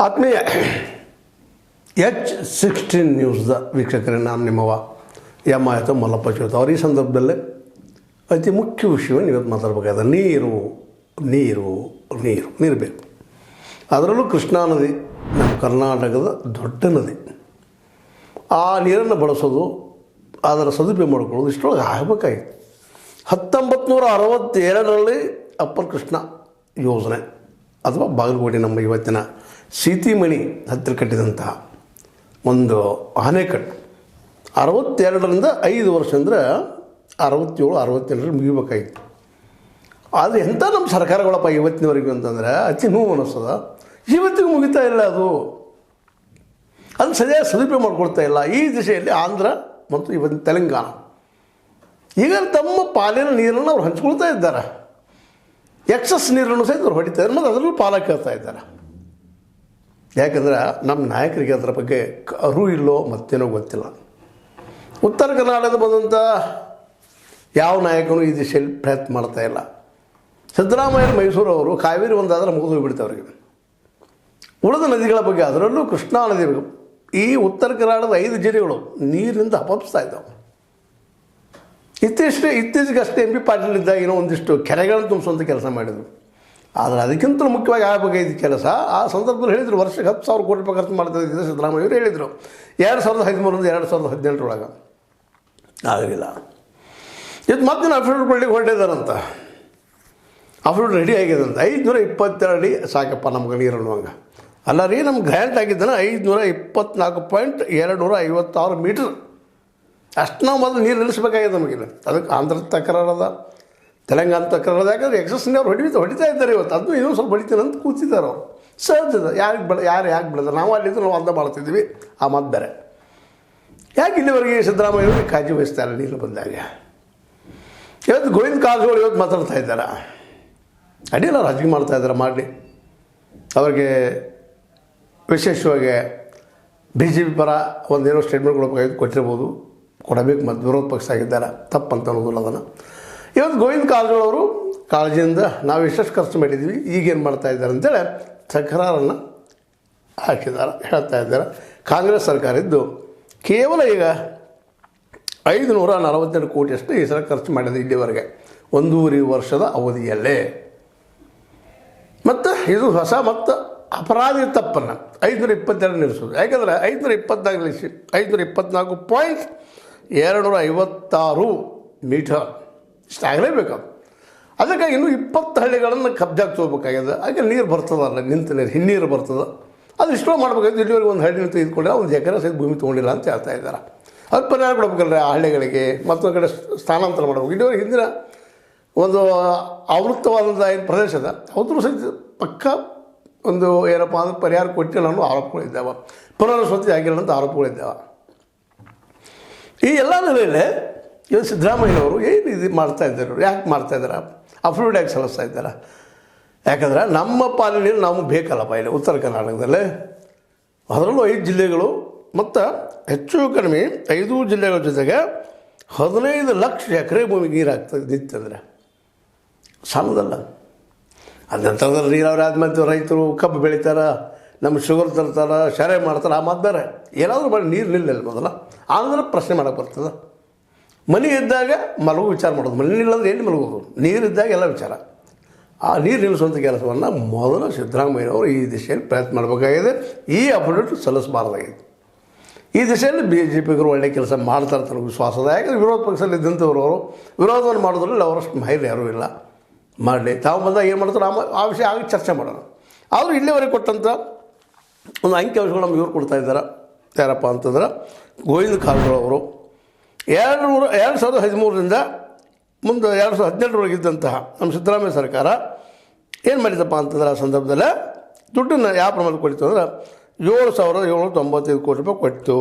ಆತ್ಮೀಯ, H sixteen ನ್ಯೂಸ್ದ ವೀಕ್ಷಕರೇ, ನಾನು ನಿಮ್ಮವ ಎಂ ಆಯಿತು ಮಲ್ಲಪ್ಪ ಚೌತ ಅವ್ರ. ಈ ಸಂದರ್ಭದಲ್ಲೇ ಅತಿ ಮುಖ್ಯ ವಿಷಯವನ್ನು ಇವತ್ತು ಮಾತಾಡಬೇಕಾದ ನೀರು ನೀರು ನೀರು ನೀರು ಬೇಕು. ಅದರಲ್ಲೂ ಕೃಷ್ಣಾ ನದಿ, ನಮ್ಮ ಕರ್ನಾಟಕದ ದೊಡ್ಡ ನದಿ. ಆ ನೀರನ್ನು ಬಳಸೋದು, ಅದರ ಸದುಪಯೋಗ ಮಾಡಿಕೊಳ್ಳೋದು ಇಷ್ಟೊಳಗೆ ಆಗಬೇಕಾಗಿತ್ತು. ಹತ್ತೊಂಬತ್ತು ನೂರ ಅರವತ್ತೆರಡರಲ್ಲಿ ಅಪ್ಪರ್ ಕೃಷ್ಣ ಯೋಜನೆ. ಅಥವಾ ಬಾಗಲಕೋಟೆ ನಮ್ಮ ಇವತ್ತಿನ ಸೀತಿಮಣಿ ಹತ್ತಿರ ಕಟ್ಟಿದಂತಹ ಒಂದು ಆನೆಕಟ್ಟು. ಅರವತ್ತೆರಡರಿಂದ ಐದು ವರ್ಷ ಅಂದರೆ ಅರವತ್ತೇಳು ಅರವತ್ತೆರಡರಲ್ಲಿ ಮುಗಿಬೇಕಾಗಿತ್ತು ಆದರೆ ಎಂಥ ನಮ್ಮ ಸರ್ಕಾರಗಳಪ್ಪ ಇವತ್ತಿನವರೆಗೂ ಅಂತಂದರೆ ಅತಿ ನೋವು ಅನ್ನಿಸ್ತದ ಇವತ್ತಿಗೂ ಮುಗಿತಾ ಇಲ್ಲ ಅದು. ಅದು ಸರಿಯಾಗಿ ಸದುಪಯೋಗ ಮಾಡ್ಕೊಳ್ತಾ ಇಲ್ಲ. ಈ ದಿಶೆಯಲ್ಲಿ ಆಂಧ್ರ ಮತ್ತು ಇವತ್ತು ತೆಲಂಗಾಣ. ಈಗ ತಮ್ಮ ಪಾಲಿನ ನೀರನ್ನು ಅವ್ರು ಹಂಚ್ಕೊಳ್ತಾ ಇದ್ದಾರೆ. ಎಕ್ಸಸ್ ನೀರನ್ನು ಸಹಿತ ಅವ್ರು ಹೊಡಿತಾ ಇದ್ದಾರೆ ಮತ್ತು ಅದರಲ್ಲೂ ಪಾಲ ಕೇಳ್ತಾ ಇದ್ದಾರೆ. ಯಾಕಂದ್ರೆ ನಮ್ಮ ನಾಯಕರಿಗೆ ಅದರ ಬಗ್ಗೆ ಅರು ಇಲ್ಲೋ ಮತ್ತೇನೋ ಗೊತ್ತಿಲ್ಲ. ಉತ್ತರ ಕರ್ನಾಟಕದ ಬಂದಂಥ ಯಾವ ನಾಯಕನೂ ಈ ದಿಶೆಯಲ್ಲಿ ಪ್ರಯತ್ನ ಮಾಡ್ತಾ ಇಲ್ಲ. ಸಿದ್ದರಾಮಯ್ಯ ಮೈಸೂರು ಅವರು ಕಾವೇರಿ ಒಂದಾದ್ರೆ ಮುಗಿದು ಹೋಗ್ಬಿಡ್ತಾರೆ ಅವರಿಗೆ. ಉಳಿದ ನದಿಗಳ ಬಗ್ಗೆ ಅದರಲ್ಲೂ ಕೃಷ್ಣಾ ನದಿ ಈ ಉತ್ತರ ಕರ್ನಾಟಕದ ಐದು ಜಿಲ್ಲೆಗಳು ನೀರಿನಿಂದ ಹಪಪ್ಸ್ತಾ ಇದ್ದಾವೆ. ಇತ್ತೀಚೆಗೆ ಇತ್ತೀಚೆಗಷ್ಟೇ ಎಂ ಪಿ ಪಾಟೀಲ್ ಇದ್ದಾಗ ಏನೋ ಒಂದಿಷ್ಟು ಕೆರೆಗಳನ್ನು ತುಂಬಿಸುವಂಥ ಕೆಲಸ ಮಾಡಿದರು. ಆದರೆ ಅದಕ್ಕಿಂತ ಮುಖ್ಯವಾಗಿ ಆಗಬೇಕಾಗಿದ್ದ ಕೆಲಸ, ಆ ಸಂದರ್ಭದಲ್ಲಿ ಹೇಳಿದರು, ವರ್ಷಕ್ಕೆ ಹತ್ತು ಸಾವಿರ ಕೋಟಿ ರೂಪಾಯಿ ಖರ್ಚು ಮಾಡ್ತಾ ಇದ್ದಾರೆ ಸಿದ್ದರಾಮಯ್ಯ ಅವರು ಹೇಳಿದರು. ಎರಡು ಸಾವಿರದ ಹದಿಮೂರರಿಂದ ಎರಡು ಸಾವಿರದ ಹದಿನೆಂಟರೊಳಗೆ ಆಗಲಿಲ್ಲ ಇದು ಮತ್ತೆ ನಾನು ಅಫಿಡವಿಟ್ ಕೊಡ್ಲಿಕ್ಕೆ ಹೊರಟಿದ್ದಾರಂತ. ಅಫಿಡವಿಟ್ ರೆಡಿ ಆಗಿದಂತ ಐದುನೂರ ಇಪ್ಪತ್ತೆರಡು ಸಾಕಪ್ಪ ನಮ್ಗೆ ನೀರು ಅನ್ನುವಂಗೆ. ಅಲ್ಲ ರೀ, ನಮ್ಗೆ ಗ್ರ್ಯಾಂಟ್ ಆಗಿದ್ದಾನೆ ಐದುನೂರ ಇಪ್ಪತ್ನಾಲ್ಕು ಪಾಯಿಂಟ್ ಎರಡು ನೂರ ಐವತ್ತಾರು ಮೀಟ್ರ್ ಅಷ್ಟು ನಾವು ಮೊದಲು ನೀರು ನಿಲ್ಲಿಸಬೇಕಾಗಿದೆ ನಮಗಿಲ್ಲ ಅದಕ್ಕೆ ಆಂಧ್ರ ತಕರಾರದ, ತೆಲಂಗಾಣ ತಕರಾರದ, ಯಾಕಂದರೆ ಎಕ್ಸಸ್ ಅವ್ರು ಹೊಡಿತಾ ಹೊಡಿತಾ ಇದ್ದಾರೆ ಇವತ್ತು. ಅದು ಇನ್ನೂ ಸ್ವಲ್ಪ ಹೊಡಿತೀನಿ ಅಂತ ಕೂತಿದ್ದಾರೆ ಅವರು. ಸಹಜದ ಯಾರಿಗೆ ಬೆಳೆ ಯಾರು ಯಾಕೆ ಬೆಳೆದ ನಾವು ಅಲ್ಲಿದ್ದು ನಾವು ಅಂದ ಮಾಡ್ತಿದ್ವಿ ಆ ಮಾತು ಬೇರೆ. ಯಾಕೆ ಇಲ್ಲಿವರೆಗೆ ಸಿದ್ದರಾಮಯ್ಯ ಅವರಿಗೆ ಕಾಳಜಿ ವಹಿಸ್ತಾರೆ ನೀರು ಬಂದಾಗ. ಇವತ್ತು ಗೋವಿಂದ ಕಾರಜೋಳ ಇವತ್ತು ಮಾತಾಡ್ತಾ ಇದ್ದಾರೆ? ಅಡಿಯಲ್ಲ ರಾಜಕೀಯ ಮಾಡ್ತಾ ಇದ್ದಾರೆ? ಮಾಡಲಿ. ಅವ್ರಿಗೆ ವಿಶೇಷವಾಗಿ ಬಿ ಜೆ ಪಿ ಪರ ಒಂದೇನೋ ಸ್ಟೇಟ್ಮೆಂಟ್ ಕೊಡಬೇಕಾಗಿದ್ದು ಕೊಟ್ಟಿರ್ಬೋದು. ಕೊಡಬೇಕು ಮತ್ತು ವಿರೋಧ ಪಕ್ಷ ಆಗಿದ್ದಾರೆ? ತಪ್ಪಂತ ಅನ್ನೋದಿಲ್ಲ ಅದನ್ನು. ಇವತ್ತು ಗೋವಿಂದ ಕಾರಜೋಳವರು ಕಾಳಜಿಯಿಂದ ನಾವು ಎಷ್ಟೆಷ್ಟು ಖರ್ಚು ಮಾಡಿದ್ದೀವಿ ಈಗೇನು ಮಾಡ್ತಾ ಇದ್ದಾರೆ ಅಂತೇಳಿ ತಕರಾರನ್ನು ಹಾಕಿದ್ದಾರೆ, ಹೇಳ್ತಾ ಇದ್ದಾರೆ. ಕಾಂಗ್ರೆಸ್ ಸರ್ಕಾರ ಇದ್ದು ಕೇವಲ ಈಗ ಐದು ನೂರ ನಲವತ್ತೆರಡು ಕೋಟಿಯಷ್ಟು ಈ ಸಲ ಖರ್ಚು ಮಾಡಿದೆ ಇಲ್ಲಿವರೆಗೆ. ಒಂದೂವರೆ ವರ್ಷದ ಅವಧಿಯಲ್ಲೇ. ಮತ್ತು ಇದು ಹೊಸ ಮತ್ತು ಅಪರಾಧಿ ತಪ್ಪನ್ನು ಐದುನೂರ ಇಪ್ಪತ್ತೆರಡು ನಿಲ್ಲಿಸೋದು. ಯಾಕಂದರೆ ಐದುನೂರ ಇಪ್ಪತ್ತ್ನಾಲ್ಕು ಐದುನೂರ ಇಪ್ಪತ್ನಾಲ್ಕು ಪಾಯಿಂಟ್ ಎರಡು ನೂರ ಐವತ್ತಾರು ಮೀಟರ್ ಇಷ್ಟಾಗಲೇಬೇಕು ಅದಕ್ಕೆ ಇನ್ನೂ ಇಪ್ಪತ್ತು ಹಳ್ಳಿಗಳನ್ನು ಕಬ್ಜಾಗಿ ತಗೋಬೇಕಾಗ್ಯದ ಹಾಗೆ ನೀರು ಬರ್ತದಲ್ಲ ನಿಂತ ನೀರು, ಹಿನ್ನೀರು ಬರ್ತದೆ. ಅದು ಇಷ್ಟೋ ಮಾಡ್ಬೇಕಾಗಿತ್ತು ಇಲ್ಲಿವರೆಗೆ ಒಂದು ಹಳ್ಳಿನ ತೆಗೆದುಕೊಂಡ್ರೆ ಒಂದು ಎಕರೆ ಸಹಿತ ಭೂಮಿ ತೊಗೊಂಡಿಲ್ಲ ಅಂತ ಹೇಳ್ತಾ ಇದ್ದಾರೆ. ಅದು ಪರಿಹಾರ ಕೊಡ್ಬೇಕಲ್ರಿ ಆ ಹಳ್ಳಿಗಳಿಗೆ. ಮತ್ತೊಂದು ಕಡೆ ಸ್ಥಾನಾಂತರ ಮಾಡಬೇಕು. ಇಲ್ಲಿವರೆಗೆ ಹಿಂದಿನ ಒಂದು ಆವೃತ್ತವಾದಂಥ ಏನು ಪ್ರದೇಶದ ಅವತ್ತು ಸಹಿತ ಪಕ್ಕ ಒಂದು ಏನಪ್ಪ ಅಂದ್ರೆ ಪರಿಹಾರ ಕೊಟ್ಟಿಲ್ಲ ಅನ್ನೋ ಆರೋಪಗಳಿದ್ದಾವೆ ಪುನರ್ವಸತಿ ಆಗಿಲ್ಲ ಅಂತ ಆರೋಪಗಳಿದ್ದಾವೆ ಈ ಎಲ್ಲ ನೆಲೆಯಲ್ಲಿ ಇವತ್ತು ಸಿದ್ದರಾಮಯ್ಯನವರು ಏನು ಇದು ಮಾಡ್ತಾ ಇದ್ದಾರೆ ಯಾಕೆ ಮಾಡ್ತಾ ಇದ್ದಾರೆ? ಅಫ್ರೂಡ್ ಯಾಕೆ ಸಲ್ಲಿಸ್ತಾ ಇದ್ದಾರೆ? ಯಾಕಂದ್ರೆ ನಮ್ಮ ಪಾಲನೆ ನಮಗೆ ಬೇಕಲ್ಲಪ್ಪ ಇಲ್ಲಿ ಉತ್ತರ ಕರ್ನಾಟಕದಲ್ಲಿ. ಅದರಲ್ಲೂ ಐದು ಜಿಲ್ಲೆಗಳು ಮತ್ತು ಹೆಚ್ಚು ಕಡಿಮೆ ಐದು ಜಿಲ್ಲೆಗಳ ಜೊತೆಗೆ ಹದಿನೈದು ಲಕ್ಷ ಎಕರೆ ಭೂಮಿಗೆ ನೀರು ಆಗ್ತದೆ ನಿಂತಂದರೆ ಸಾಲದಲ್ಲ ಅದಂತಂದ್ರೆ ನೀರಾವರಿ ಆದ್ಮೇಲೆ ರೈತರು ಕಬ್ಬು ಬೆಳಿತಾರೆ. ನಮ್ಮ ಶುಗರ್ ತರ್ತಾರೆ, ಶರೆ ಮಾಡ್ತಾರೆ, ಆ ಮಾತು ಬೇರೆ. ಏನಾದರೂ ಮಾಡಿ ನೀರು ನಿಲ್ಲ ಮೊದಲ ಆಂದ್ರೆ ಪ್ರಶ್ನೆ ಮಾಡೋಕೆ ಬರ್ತದೆ. ಮನೆ ಇದ್ದಾಗ ಮಲಗು ವಿಚಾರ ಮಾಡೋದು. ಮನೆ ಇಲ್ಲಂದ್ರೆ ಏನು ಮಲಗೋದು? ನೀರು ಇದ್ದಾಗ ಎಲ್ಲ ವಿಚಾರ. ಆ ನೀರು ನಿಲ್ಲಿಸುವಂಥ ಕೆಲಸವನ್ನು ಮೊದಲು ಸಿದ್ದರಾಮಯ್ಯನವರು ಈ ದಿಶೆಯಲ್ಲಿ ಪ್ರಯತ್ನ ಮಾಡಬೇಕಾಗಿದೆ. ಈ ಅಪ್ಡೇಟ್ ಸಲ್ಲಿಸಬಾರ್ದಾಗಿದೆ. ಈ ದಿಶೆಯಲ್ಲಿ ಬಿ ಜೆ ಪಿಗರು ಒಳ್ಳೆ ಕೆಲಸ ಮಾಡ್ತಾರೆ ತನಗೆ ವಿಶ್ವಾಸದ ಯಾಕಂದರೆ ವಿರೋಧ ಪಕ್ಷದಲ್ಲಿ ಇದ್ದಂಥವ್ರು ಅವರು. ವಿರೋಧವನ್ನು ಮಾಡೋದ್ರಲ್ಲಿ ಅವರಷ್ಟು ಮಹಿಳೆ ಯಾರೂ ಇಲ್ಲ. ಮಾಡಲಿ. ತಾವು ಬಂದಾಗ ಏನು ಮಾಡ್ತಾರೆ? ಆ ವಿಷಯ ಆಗಿ ಚರ್ಚೆ ಮಾಡೋಣ ಆದರೂ ಇಲ್ಲಿವರೆಗೆ ಕೊಟ್ಟಂಥ ಒಂದು ಅಂಕಿಅಂಶಗಳು ನಮ್ಗೆ ಇವ್ರು ಕೊಡ್ತಾ ಇದ್ದಾರೆ. ಯಾರಪ್ಪ ಅಂತಂದ್ರೆ, ಗೋವಿಂದ ಕಾರಜೋಳವರು ಎರಡು ನೂರ, ಎರಡು ಸಾವಿರದ ಹದಿಮೂರರಿಂದ ಮುಂದೆ ಎರಡು ಸಾವಿರದ ಹದಿನೆಂಟರವರೆಗೆ ಇದ್ದಂತಹ ನಮ್ಮ ಸಿದ್ದರಾಮಯ್ಯ ಸರ್ಕಾರ ಏನು ಮಾಡಿದಪ್ಪ ಅಂತಂದ್ರೆ ಆ ಸಂದರ್ಭದಲ್ಲಿ ದುಡ್ಡನ್ನು ಯಾವ ಪ್ರಮಾಣ ಕೊಡಿತು ಅಂದ್ರೆ ಏಳು ಸಾವಿರದ ಏಳ್ನೂರ ತೊಂಬತ್ತೈದು ಕೋಟಿ ರೂಪಾಯಿ ಕೊಟ್ಟು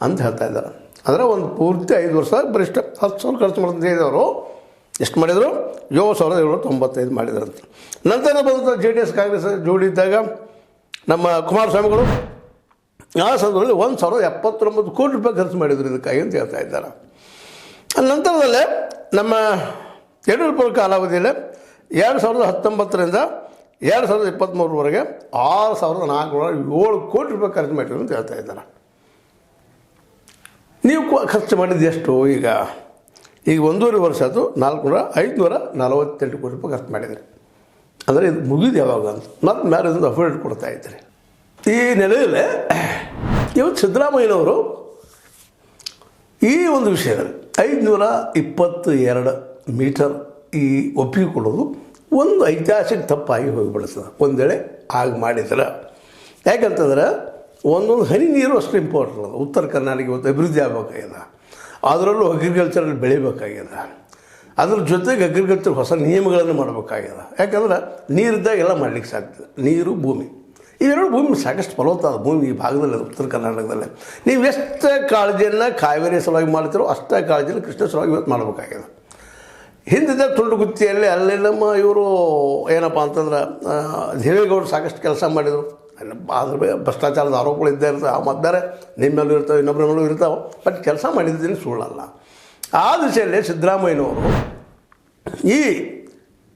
ಅಂತ ಹೇಳ್ತಾ ಇದ್ದಾರೆ. ಅಂದರೆ ಒಂದು ಪೂರ್ತಿ ಐದು ವರ್ಷ ಬರಿಷ್ಠ ಹತ್ತು ಸಾವಿರ ಖರ್ಚು ಮಾಡ್ತಾ ಹೇಳಿದವರು ಎಷ್ಟು ಮಾಡಿದರು? ಏಳು ಸಾವಿರದ ಏಳ್ನೂರ ತೊಂಬತ್ತೈದು ಮಾಡಿದ್ರಂತ ನಂತರ ಬಂದಂಥ ಜೆ ಡಿ ಎಸ್ ಕಾಂಗ್ರೆಸ್ ಜೋಡಿದ್ದಾಗ ನಮ್ಮ ಕುಮಾರಸ್ವಾಮಿಗಳು ಆ ಸಂದರ್ಭದಲ್ಲಿ ಒಂದು ಸಾವಿರದ ಎಪ್ಪತ್ತೊಂಬತ್ತು ಕೋಟಿ ರೂಪಾಯಿ ಖರ್ಚು ಮಾಡಿದ್ರು ಇದಕ್ಕಾಗಿ ಅಂತ ಹೇಳ್ತಾ ಇದ್ದಾರೆ. ನಂತರದಲ್ಲೇ ನಮ್ಮ ಯಡಿಯೂರಪ್ಪ ಕಾಲಾವಧಿಯಲ್ಲಿ ಎರಡು ಸಾವಿರದ ಹತ್ತೊಂಬತ್ತರಿಂದ ಎರಡು ಸಾವಿರದ ಇಪ್ಪತ್ತ್ಮೂರವರೆಗೆ ಆರು ಸಾವಿರದ ನಾಲ್ಕುನೂರ ಏಳು ಕೋಟಿ ರೂಪಾಯಿ ಖರ್ಚು ಮಾಡಿದ್ರು ಅಂತ ಹೇಳ್ತಾ ಇದ್ದಾರೆ. ನೀವು ಖರ್ಚು ಮಾಡಿದ್ದು ಎಷ್ಟು ಈಗ? ಈಗ ಒಂದೂವರೆ ವರ್ಷ ಆಯ್ತು ನಾಲ್ಕುನೂರ ಐದುನೂರ ನಲವತ್ತೆಂಟು ಕೋಟಿ ರೂಪಾಯಿ ಖರ್ಚು ಮಾಡಿದ್ರಿ. ಅಂದರೆ ಇದು ಮುಗಿದು ಯಾವಾಗ ಅಂತ. ಮತ್ತೆ ಮ್ಯಾರೇಜ್ ಅಂತ ಅಫೋರ್ಡ್ ಕೊಡ್ತಾ ಇದ್ದಾರೆ. ಈ ನೆಲೆಯಲ್ಲೇ ಇವತ್ತು ಸಿದ್ದರಾಮಯ್ಯನವರು ಈ ಒಂದು ವಿಷಯದಲ್ಲಿ ಐದುನೂರ ಇಪ್ಪತ್ತು ಎರಡು ಮೀಟರ್ ಈ ಒಪ್ಪಿಗೆ ಕೊಡೋದು ಒಂದು ಐತಿಹಾಸಿಕ ತಪ್ಪಾಗಿ ಹೋಗಿಬಿಡ್ತದೆ ಒಂದು ವೇಳೆ ಹಾಗೆ ಮಾಡಿದ್ರೆ. ಯಾಕಂತಂದ್ರೆ ಒಂದೊಂದು ಹನಿ ನೀರು ಅಷ್ಟು ಇಂಪಾರ್ಟೆಂಟ್ ಉತ್ತರ ಕರ್ನಾಟಕ ಇವತ್ತು ಅಭಿವೃದ್ಧಿ ಆಗಬೇಕಾಗಿದೆ. ಅದರಲ್ಲೂ ಅಗ್ರಿಕಲ್ಚರಲ್ಲಿ ಬೆಳಿಬೇಕಾಗಿದೆ. ಅದ್ರ ಜೊತೆಗೆ ಅಗ್ರಿಕಲ್ಚರ್ ಹೊಸ ನಿಯಮಗಳನ್ನು ಮಾಡಬೇಕಾಗಿದೆ ಯಾಕಂದ್ರೆ ನೀರಿದ್ದಾಗ ಎಲ್ಲ ಮಾಡ್ಲಿಕ್ಕೆ ಸಾಧ್ಯ ನೀರು, ಭೂಮಿ. ಇವೆರಡು ಭೂಮಿ ಸಾಕಷ್ಟು ಫಲವತ್ತಾದ ಭೂಮಿ ಈ ಭಾಗದಲ್ಲಿ, ಉತ್ತರ ಕರ್ನಾಟಕದಲ್ಲಿ. ನೀವು ಎಷ್ಟು ಕಾಳಜಿಯನ್ನು ಕಾವೇರಿ ಸಲುವಾಗಿ ಮಾಡ್ತೀರೋ ಅಷ್ಟೇ ಕಾಳಜಿಯನ್ನು ಕೃಷ್ಣ ಸಲುವಾಗಿ ಇವತ್ತು ಮಾಡಬೇಕಾಗಿದೆ ಹಿಂದಿದ್ದ ತುಂಡುಗುತ್ತಿಯಲ್ಲಿ ಅಲ್ಲಿ ನಮ್ಮ ಇವರು ಏನಪ್ಪ ಅಂತಂದ್ರೆ ದೇವೇಗೌಡರು ಸಾಕಷ್ಟು ಕೆಲಸ ಮಾಡಿದರು. ಅದ್ರ ಭ್ರಷ್ಟಾಚಾರದ ಆರೋಪಗಳು ಇದ್ದೇ ಇರ್ತವೆ. ಆ ಮದ್ದಾರೆ ಬೇರೆ ನಿಮ್ಮ ಮೇಲೂ ಇರ್ತವೆ ಇನ್ನೊಬ್ಬರ ಮೇಲೂ ಇರ್ತಾವೆ. ಬಟ್ ಕೆಲಸ ಮಾಡಿದ್ದೀನಿ ಸುಳ್ಳಲ್ಲ. ಆ ದಿಶೆಯಲ್ಲಿ ಸಿದ್ದರಾಮಯ್ಯನವರು ಈ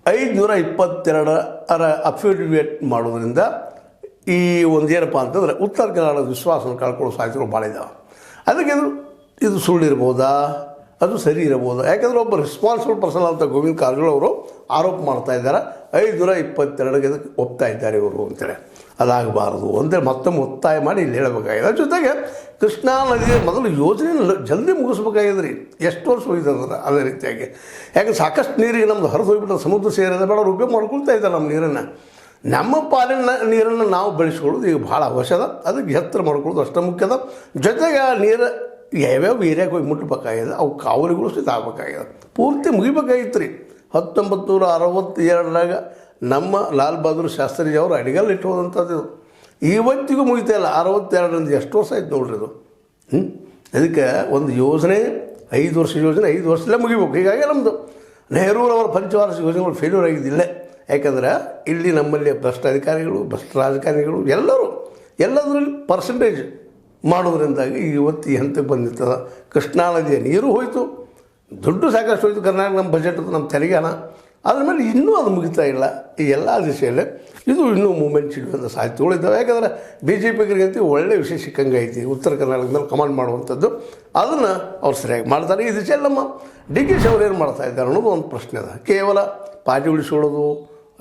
ಐದುನೂರ ಇಪ್ಪತ್ತೆರಡರ ಅಫಿಡವಿಟ್ ಮಾಡೋದ್ರಿಂದ ಈ ಒಂದು ಏನಪ್ಪ ಅಂತಂದರೆ ಉತ್ತರ ಕನ್ನಡದ ವಿಶ್ವಾಸವನ್ನು ಕಳ್ಕೊಳ್ಳೋ ಸಾಧ್ಯತೆಗಳು ಭಾಳ ಇದ್ದಾವೆ ಅದಕ್ಕೆ ಇದು ಇದು ಸುಳ್ಳಿರ್ಬೋದಾ? ಅದು ಸರಿ ಇರಬಹುದಾ ಯಾಕಂದರೆ ಒಬ್ಬ ರೆಸ್ಪಾನ್ಸಿಬಲ್ ಪರ್ಸನ್ ಅಂತ ಗೋವಿಂದ ಕಾರಜೋಳ ಅವರು ಆರೋಪ ಮಾಡ್ತಾ ಇದ್ದಾರೆ. ಐದುನೂರ ಇಪ್ಪತ್ತೆರಡಕ್ಕೆ ಒಪ್ತಾ ಇದ್ದಾರೆ ಇವರು ಅಂತೇಳಿ. ಅದಾಗಬಾರದು ಅಂದರೆ ಮತ್ತೊಮ್ಮೆ ಒತ್ತಾಯ ಮಾಡಿ ಇಲ್ಲಿ ಹೇಳಬೇಕಾಗಿದೆ. ಅದ್ರ ಜೊತೆಗೆ ಕೃಷ್ಣಾ ನದಿಯ ಮೊದಲು ಯೋಜನೆ ಜಲ್ದಿ ಮುಗಿಸ್ಬೇಕಾಗಿದೆ ರೀ ಎಷ್ಟು ವರ್ಷ ಹೋಗಿದ್ದಾರೆ ಅದೇ ರೀತಿಯಾಗಿ. ಯಾಕೆ ಸಾಕಷ್ಟು ನೀರಿಗೆ ನಮ್ದು ಹರಿದು ಹೋಗ್ಬಿಟ್ಟು ಸಮುದ್ರ ಸೇರಿದ ಬೇಡ ಉಪಯೋಗ ಮಾಡ್ಕೊಳ್ತಾ ಇದ್ದಾರೆ ನಮ್ಮ ನೀರನ್ನು. ನಮ್ಮ ಪಾಲಿನ ನೀರನ್ನು ನಾವು ಬೆಳೆಸ್ಕೊಳ್ಳೋದು ಈಗ ಭಾಳ ಅವಶ್ಯದ. ಅದಕ್ಕೆ ಎತ್ತರ ಮಾಡ್ಕೊಳ್ಳೋದು ಅಷ್ಟೇ ಮುಖ್ಯದ. ಜೊತೆಗೆ ಆ ನೀರು ಯಾವ್ಯಾವ ಏರಿಯಾಗೆ ಹೋಗಿ ಮುಟ್ಟಬೇಕಾಗಿದೆ ಅವು ಕಾವಲಿಗಳು ಸಹಿತ ಆಗಬೇಕಾಗಿದೆ. ಪೂರ್ತಿ ಮುಗಿಬೇಕಾಗಿತ್ತು ರೀ ಹತ್ತೊಂಬತ್ತು ನೂರ ಅರವತ್ತೆರಡರಾಗ ನಮ್ಮ ಲಾಲ್ ಬಹದ್ದೂರ್ ಶಾಸ್ತ್ರಿ ಅವರು ಅಡಿಗಲ್ಲಿ ಇಟ್ಟು ಹೋದಂಥದ್ದು. ಇವತ್ತಿಗೂ ಮುಗಿತಾ ಇಲ್ಲ. ಅರವತ್ತೆರಡರಿಂದ ಎಷ್ಟು ವರ್ಷ ಆಯ್ತು ನೋಡ್ರಿ ಇದು. ಅದಕ್ಕೆ ಒಂದು ಯೋಜನೆ, ಐದು ವರ್ಷ ಯೋಜನೆ, ಐದು ವರ್ಷದಲ್ಲೇ ಮುಗಿಬೇಕು. ಹೀಗಾಗಿ ನಮ್ಮದು ನೆಹರೂರವರ ಪಂಚವಾರ್ಷಿಕ ಯೋಜನೆಗಳು ಫೇಲ್ಯೂರ್ ಆಗಿದ್ದಿಲ್ಲ. ಯಾಕಂದ್ರೆ ಇಲ್ಲಿ ನಮ್ಮಲ್ಲಿ ಭ್ರಷ್ಟ ಅಧಿಕಾರಿಗಳು, ಭ್ರಷ್ಟ ರಾಜಕಾರಣಿಗಳು ಎಲ್ಲರೂ, ಎಲ್ಲದರಲ್ಲಿ ಪರ್ಸೆಂಟೇಜ್ ಮಾಡೋದ್ರಿಂದಾಗಿ ಇವತ್ತು ಹಂತಕ್ಕೆ ಬಂದಿರ್ತದ. ಕೃಷ್ಣಾ ನದಿಯ ನೀರು ಹೋಯಿತು. ದುಡ್ಡು ಸಾಕಷ್ಟು ಹೋಯಿತು. ಕರ್ನಾಟಕ ನಮ್ಮ ಬಜೆಟ್ ನಮ್ಮ ತೆರಿಗೆ ಹಣ ಅದ್ರ ಮೇಲೆ ಇನ್ನೂ ಅದು ಮುಗಿತಾ ಇಲ್ಲ. ಈ ಎಲ್ಲ ದಿಶೆಯಲ್ಲಿ ಇದು ಇನ್ನೂ ಮೂಮೆಂಟ್ ಸಿಡುವಂಥ ಸಾಧ್ಯತೆಗಳು ಇದ್ದಾವೆ ಯಾಕಂದರೆ ಬಿ ಜೆ ಪಿಗರಿಗಂತೂ ಒಳ್ಳೆಯ ವಿಷಯ ಸಿಕ್ಕಂಗೆ ಐತಿ. ಉತ್ತರ ಕರ್ನಾಟಕದಲ್ಲಿ ಕಮಾಂಡ್ ಮಾಡುವಂಥದ್ದು. ಅದನ್ನು ಅವ್ರು ಸರಿಯಾಗಿ ಮಾಡ್ತಾರೆ. ಈ ದಿಶೆಯಲ್ಲಿ ನಮ್ಮ ಡಿ ಕೆ ಶಿ ಅವ್ರು ಏನು ಮಾಡ್ತಾ ಇದ್ದಾರೆ ಅನ್ನೋದು ಒಂದು ಪ್ರಶ್ನೆ ಅದ. ಕೇವಲ ಪಾರ್ಟಿ ಉಳಿಸ್ಕೊಳ್ಳೋದು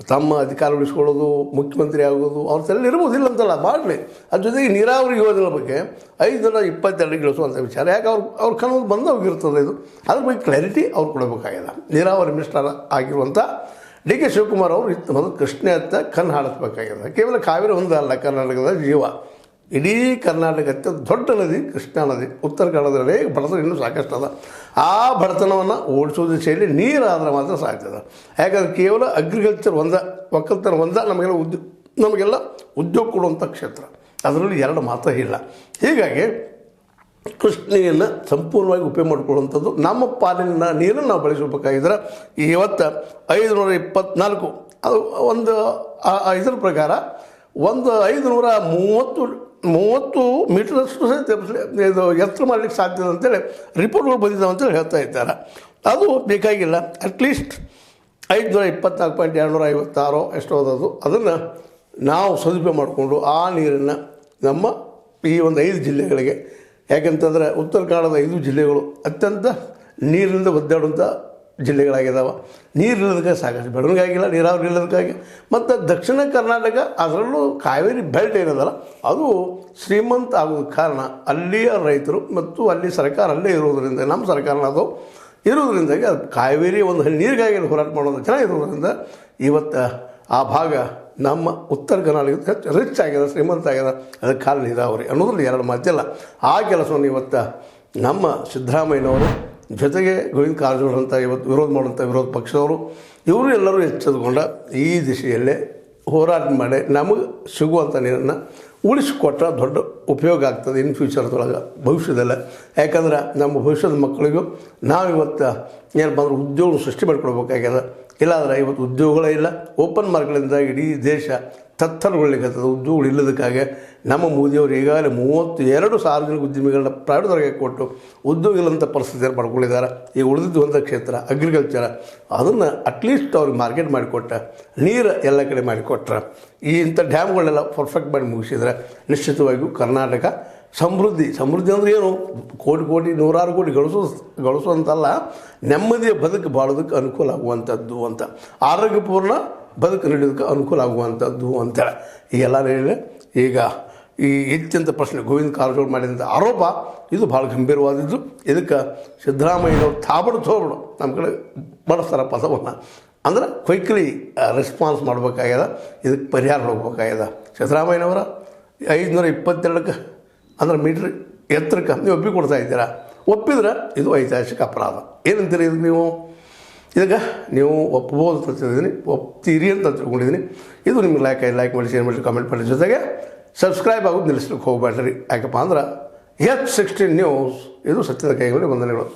ತಮ್ಮ ಅಧಿಕಾರ ಉಳಿಸ್ಕೊಳ್ಳೋದು, ಮುಖ್ಯಮಂತ್ರಿ ಆಗೋದು, ಅವ್ರ ತಲೆ ಇರ್ಬೋದಿಲ್ಲ ಅಂತಲ್ಲ, ಮಾಡಲಿ. ಅದ್ರ ಜೊತೆಗೆ ನೀರಾವರಿ ಯೋಜನೆ ಬಗ್ಗೆ ಐದು ನೂರ ಇಪ್ಪತ್ತೆರಡು ಗಳಿಸುವಂಥ ವಿಚಾರ. ಯಾಕೆ ಅವ್ರು, ಅವ್ರ ಬಂದು ಹೋಗಿರ್ತದೆ ಇದು. ಅದ್ರ ಬಗ್ಗೆ ಕ್ಲಾರಿಟಿ ಅವ್ರು ಕೊಡಬೇಕಾಗಿದೆ. ನೀರಾವರಿ ಮಿನಿಸ್ಟರ್ ಆಗಿರುವಂಥ ಡಿ ಕೆ ಶಿವಕುಮಾರ್ ಅವರು ಇತ್ತು. ಮೊದಲು ಕೃಷ್ಣ ಅಂತ ಕಣ್ಣು ಹಾಡಿಸ್ಬೇಕಾಗಿದೆ. ಕೇವಲ ಕಾವೇರಿ ಒಂದು ಅಲ್ಲ, ಕರ್ನಾಟಕದ ಜೀವ. ಇಡೀ ಕರ್ನಾಟಕ ದೊಡ್ಡ ನದಿ, ಕೃಷ್ಣಾ ನದಿ. ಉತ್ತರ ಕನ್ನಡದಲ್ಲಿ ಬಳಸೋದು ಇನ್ನೂ ಸಾಕಷ್ಟು ಅದ. ಆ ಬಡತನವನ್ನು ಓಡಿಸೋ ದಿಶೆಯಲ್ಲಿ ನೀರಾದ್ರೆ ಮಾತ್ರ ಸಾಧ್ಯ ಯಾಕಂದರೆ ಕೇವಲ ಅಗ್ರಿಕಲ್ಚರ್ ಒಂದ ಒಕ್ಕಲ್ತನ ಒಂದ, ನಮಗೆಲ್ಲ ಉದ್ಯೋಗ ನಮಗೆಲ್ಲ ಉದ್ಯೋಗ ಕೊಡುವಂಥ ಕ್ಷೇತ್ರ. ಅದರಲ್ಲಿ ಎರಡು ಮಾತ್ರ ಇಲ್ಲ. ಹೀಗಾಗಿ ಕೃಷ್ಣೆಯನ್ನು ಸಂಪೂರ್ಣವಾಗಿ ಉಪಯೋಗ ಮಾಡಿಕೊಳ್ಳುವಂಥದ್ದು ನಮ್ಮ ಪಾಲಿನ ನೀರನ್ನು ನಾವು ಬಳಸಬೇಕಾಗಿದ್ರೆ ಇವತ್ತು ಐದುನೂರ ಇಪ್ಪತ್ನಾಲ್ಕು. ಅದು ಒಂದು ಇದರ ಪ್ರಕಾರ ಒಂದು ಐದುನೂರ ಮೂವತ್ತು ಮೂವತ್ತು ಮೀಟರಷ್ಟು ಸಹಿತ ಇದು ಎತ್ತರ ಮಾಡಲಿಕ್ಕೆ ಸಾಧ್ಯ ಅಂತೇಳಿ ರಿಪೋರ್ಟ್ಗಳು ಬಂದಿದ್ದಾವೆ ಅಂತೇಳಿ ಹೇಳ್ತಾ ಇದ್ದಾರೆ. ಅದು ಬೇಕಾಗಿಲ್ಲ. ಅಟ್ಲೀಸ್ಟ್ ಐದುನೂರ ಇಪ್ಪತ್ನಾಲ್ಕು ಪಾಯಿಂಟ್ ಎರಡುನೂರ ಐವತ್ತಾರೋ ಎಷ್ಟೋ ಅದದು ಅದನ್ನು ನಾವು ಸದುಪಯೋಗ ಮಾಡಿಕೊಂಡು ಆ ನೀರನ್ನು ನಮ್ಮ ಈ ಒಂದು ಐದು ಜಿಲ್ಲೆಗಳಿಗೆ. ಯಾಕಂತಂದರೆ ಉತ್ತರ ಕನ್ನಡದ ಐದು ಜಿಲ್ಲೆಗಳು ಅತ್ಯಂತ ನೀರಿನಿಂದ ಒದ್ದಾಡುವಂಥ ಜಿಲ್ಲೆಗಳಾಗಿದ್ದಾವೆ ನೀರಿಲ್ಲದಕ್ಕೆ ಸಾಕಷ್ಟು ಬೆಳವಣಿಗೆ ಆಗಿಲ್ಲ, ನೀರಾವರಿ ಇಲ್ಲದಕ್ಕಾಗಿ ಮತ್ತು ದಕ್ಷಿಣ ಕರ್ನಾಟಕ ಅದರಲ್ಲೂ ಕಾವೇರಿ ಬೆಲ್ಟ್ ಏನದಲ್ಲ, ಅದು ಶ್ರೀಮಂತ ಆಗೋದಕ್ಕೆ ಕಾರಣ ಅಲ್ಲಿಯ ರೈತರು ಮತ್ತು ಅಲ್ಲಿ ಸರ್ಕಾರ ಅಲ್ಲೇ ಇರೋದರಿಂದ, ನಮ್ಮ ಸರ್ಕಾರನ ಅದು ಇರುವುದರಿಂದಾಗಿ ಅದು ಕಾವೇರಿ ಒಂದು ನೀರಿಗಾಗಿ ಹೋರಾಟ ಮಾಡೋದು ಚೆನ್ನಾಗಿರೋದ್ರಿಂದ ಇವತ್ತು ಆ ಭಾಗ ನಮ್ಮ ಉತ್ತರ ಕರ್ನಾಟಕ ಹೆಚ್ಚು ರಿಚ್ ಆಗಿದೆ, ಶ್ರೀಮಂತ ಆಗಿದೆ. ಅದಕ್ಕೆ ಕಾರಣ ಇದಾವ್ರಿ ಅನ್ನೋದ್ರಲ್ಲಿ ಎರಡು ಮಾತಿಲ್ಲ. ಆ ಕೆಲಸವನ್ನು ಇವತ್ತು ನಮ್ಮ ಸಿದ್ದರಾಮಯ್ಯನವರು ಜೊತೆಗೆ ಗೋವಿಂದ ಕಾರಜೋಳ ಅಂತ ಇವತ್ತು ವಿರೋಧ ಮಾಡುವಂಥ ವಿರೋಧ ಪಕ್ಷದವರು, ಇವರು ಎಲ್ಲರೂ ಎಚ್ಚೆದುಕೊಂಡ ಈ ದಿಶೆಯಲ್ಲೇ ಹೋರಾಟ ಮಾಡಿ ನಮಗೆ ಸಿಗುವಂಥ ನೀರನ್ನು ಉಳಿಸಿಕೊಟ್ರೆ ದೊಡ್ಡ ಉಪಯೋಗ ಆಗ್ತದೆ ಇನ್ ಫ್ಯೂಚರ್ದೊಳಗೆ ಭವಿಷ್ಯದಲ್ಲೇ. ಯಾಕಂದ್ರೆ ನಮ್ಮ ಭವಿಷ್ಯದ ಮಕ್ಕಳಿಗೂ ನಾವು ಇವತ್ತು ಏನಪ್ಪ ಅಂದ್ರೆ ಉದ್ಯೋಗ ಸೃಷ್ಟಿ ಮಾಡಿಕೊಡ್ಬೇಕಾಗ್ಯದ ಇಲ್ಲಾಂದ್ರೆ ಇವತ್ತು ಉದ್ಯೋಗಗಳೇ ಇಲ್ಲ ಓಪನ್ ಮಾರ್ಕ್ಗಳಿಂದ ಇಡೀ ದೇಶ ತತ್ತರಗೊಳ್ಳಿಕತ್ತದ ಉದ್ಯೋಗಗಳು ಇಲ್ಲದಕ್ಕಾಗಿ ನಮ್ಮ ಮೋದಿಯವರು ಈಗಾಗಲೇ ಮೂವತ್ತು, ಎರಡು ಸಾರ್ವಜನಿಕ ಉದ್ಯಮಿಗಳನ್ನ ಪ್ರೈವೇಟ್ ವರ್ಗಕ್ಕೆ ಕೊಟ್ಟು ಉದ್ಯೋಗ ಇಲ್ಲಂಥ ಪರಿಸ್ಥಿತಿಯನ್ನು ಪಡ್ಕೊಂಡಿದ್ದಾರೆ. ಈ ಉಳಿದಿದ್ದು ಒಂದು ಕ್ಷೇತ್ರ ಅಗ್ರಿಕಲ್ಚರ್ ಅದನ್ನು ಅಟ್ಲೀಸ್ಟ್ ಅವ್ರಿಗೆ ಮಾರ್ಕೆಟ್ ಮಾಡಿಕೊಟ್ಟ, ನೀರು ಎಲ್ಲ ಕಡೆ ಮಾಡಿಕೊಟ್ರೆ, ಈ ಇಂಥ ಡ್ಯಾಮ್ಗಳನ್ನೆಲ್ಲ ಪರ್ಫೆಕ್ಟ್ ಮಾಡಿ ಮುಗಿಸಿದರೆ ನಿಶ್ಚಿತವಾಗಿಯೂ ಕರ್ನಾಟಕ ಸಮೃದ್ಧಿ ಸಮೃದ್ಧಿ ಅಂದರೆ ಏನು? ಕೋಟಿ ಕೋಟಿ, ನೂರಾರು ಕೋಟಿ ಗಳಿಸೋ, ಗಳಿಸುವಂತಲ್ಲ, ನೆಮ್ಮದಿಯ ಬದುಕು ಬಾಳೋದಕ್ಕೆ ಅನುಕೂಲ ಆಗುವಂಥದ್ದು ಅಂತ. ಆರೋಗ್ಯಪೂರ್ಣ ಬದುಕು ನಡೆಯೋದಕ್ಕೆ ಅನುಕೂಲ ಆಗುವಂಥದ್ದು ಅಂತೇಳಿ ಈಗೆಲ್ಲ ಹೇಳಿದರೆ, ಈಗ ಈ ಹೆಚ್ಚಿನ ಪ್ರಶ್ನೆ, ಗೋವಿಂದ ಕಾರಜೋಳ ಮಾಡಿದಂಥ ಆರೋಪ, ಇದು ಭಾಳ ಗಂಭೀರವಾದದ್ದು. ಇದಕ್ಕೆ ಸಿದ್ದರಾಮಯ್ಯನವ್ರು ತಾಬಡು ತೋಬಡು ನಮ್ಮ ಕಡೆ ಬಳಸ್ತಾರೆ ಪದವನ್ನು ಅಂದ್ರೆ ಕ್ವಿಕ್ಲಿ ರೆಸ್ಪಾನ್ಸ್ ಮಾಡಬೇಕಾಗ್ಯದ. ಇದಕ್ಕೆ ಪರಿಹಾರ ಹೋಗ್ಬೇಕಾಗ್ಯದ. ಸಿದ್ದರಾಮಯ್ಯನವರ ಐದುನೂರ ಇಪ್ಪತ್ತೆರಡಕ್ಕೆ, ಅಂದ್ರೆ ಮೀಟ್ರ್ ಎತ್ತರಕ್ಕೆ ನೀವು ಒಪ್ಪಿ ಕೊಡ್ತಾ ಇದ್ದೀರಾ? ಒಪ್ಪಿದ್ರೆ ಇದು ಐತಿಹಾಸಿಕ ಅಪರಾಧ. ಏನಂತೀರಿ ಇದು ನೀವು? ಇದಕ್ಕೆ ನೀವು ಒಪ್ಬೋದು ಅಂತ ತಿಳ್ದಿದ್ದೀನಿ ಒಪ್ತೀರಿ ಅಂತ ತಿಳ್ಕೊಂಡಿದ್ದೀನಿ. ಇದು ನಿಮ್ಗೆ ಲೈಕ್ ಲೈಕ್ ಮಾಡಿ ಶೇರ್ ಮಾಡಿ ಕಾಮೆಂಟ್ ಮಾಡಿ ಜೊತೆಗೆ ಸಬ್ಸ್ಕ್ರೈಬ್ ಆಗೋದು ನಿಲ್ಲಿಸ್ಲಿಕ್ಕೆ ಹೋಗಬೇಡ್ರಿ. ಯಾಕಪ್ಪ ಅಂದ್ರೆ ಎಚ್ ಸಿಕ್ಸ್ಟೀನ್ ನ್ಯೂಸ್ ಇದು ಸತ್ಯದ ಕೈಗೊಂಡು ವಂದನೆಗಳು